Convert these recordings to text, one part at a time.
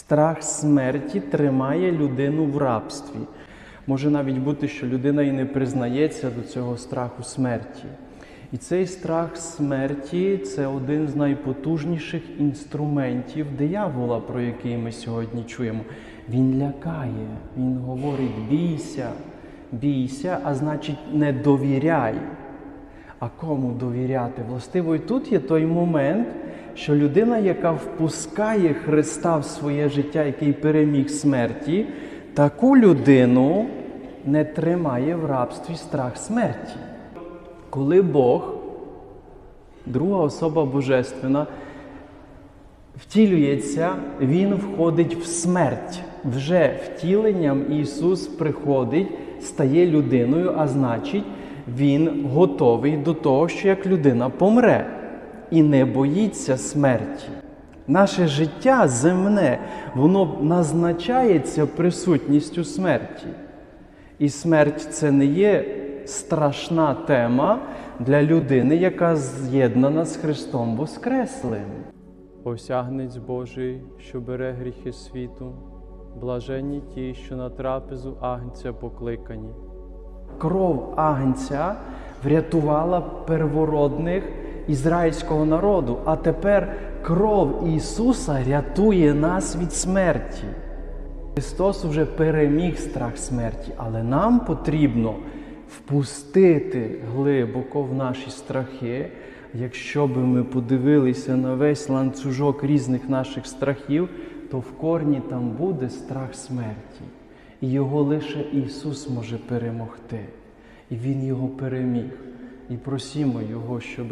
Страх смерті тримає людину в рабстві. Може навіть бути, що людина і не признається до цього страху смерті. І цей страх смерті це один з найпотужніших інструментів диявола, про який ми сьогодні чуємо. Він лякає, він говорить: бійся, бійся, а значить, не довіряй. А кому довіряти? Властиво, і тут є той момент, що людина, яка впускає Христа в своє життя, який переміг смерті, таку людину не тримає в рабстві страх смерті. Коли Бог, друга особа Божественна, втілюється, Він входить в смерть. Вже втіленням Ісус приходить, стає людиною, а значить, Він готовий до того, що як людина помре і не боїться смерті. Наше життя земне, воно назначається присутністю смерті. І смерть це не є страшна тема для людини, яка з'єднана з Христом Воскреслим. Осягнець Божий, що бере гріхи світу, блаженні ті, що на трапезу агнця покликані. Кров агнця врятувала первородних ізраїльського народу, а тепер кров Ісуса рятує нас від смерті. Христос уже переміг страх смерті, але нам потрібно впустити глибоко в наші страхи. Якщо би ми подивилися на весь ланцюжок різних наших страхів, то в корні там буде страх смерті. І його лише Ісус може перемогти. І Він його переміг. І просімо Його, щоб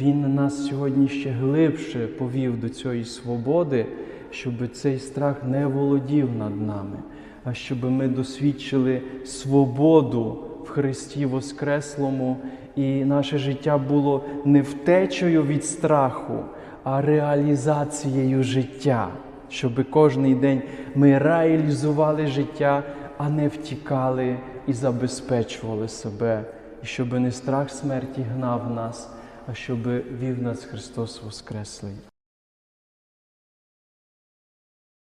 Він нас сьогодні ще глибше повів до цієї свободи, щоб цей страх не володів над нами, а щоб ми досвідчили свободу в Христі Воскреслому, і наше життя було не втечею від страху, а реалізацією життя, щоб кожний день ми реалізували життя, а не втікали і забезпечували себе, і щоб не страх смерті гнав нас, а щоб вів нас Христос Воскреслий.